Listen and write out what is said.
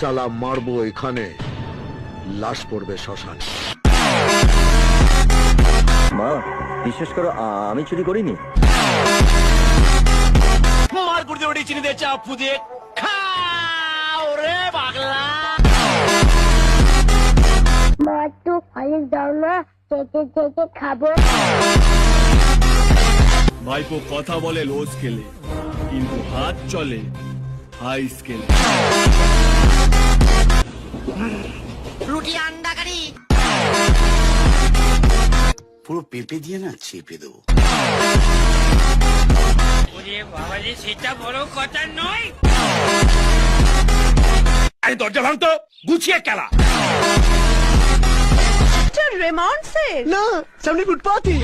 শালা মারবো এখানে। লাশ পড়বে শ্মশানে। মা বিশ্বাস করো আমি চুরি করিনি। মার গুড়ি দিয়ে চিনি দিয়ে চাপ ফুদিয়ে খাও রে পাগলা। মা একটু অনেক দাও না চেটে চেটে খাব। ভাইপো কথা বলে লো স্কেলে কিন্তু হাত চলে হাই স্কেলে। রুটি আন্ডা কারি। পুরো পেঁপে দিয়ে না চেপে দেবো। আরে দরজা ভাঙতো গুছিয়ে খেলা। রেমন্ডসের না সামনে ফুটপাথই।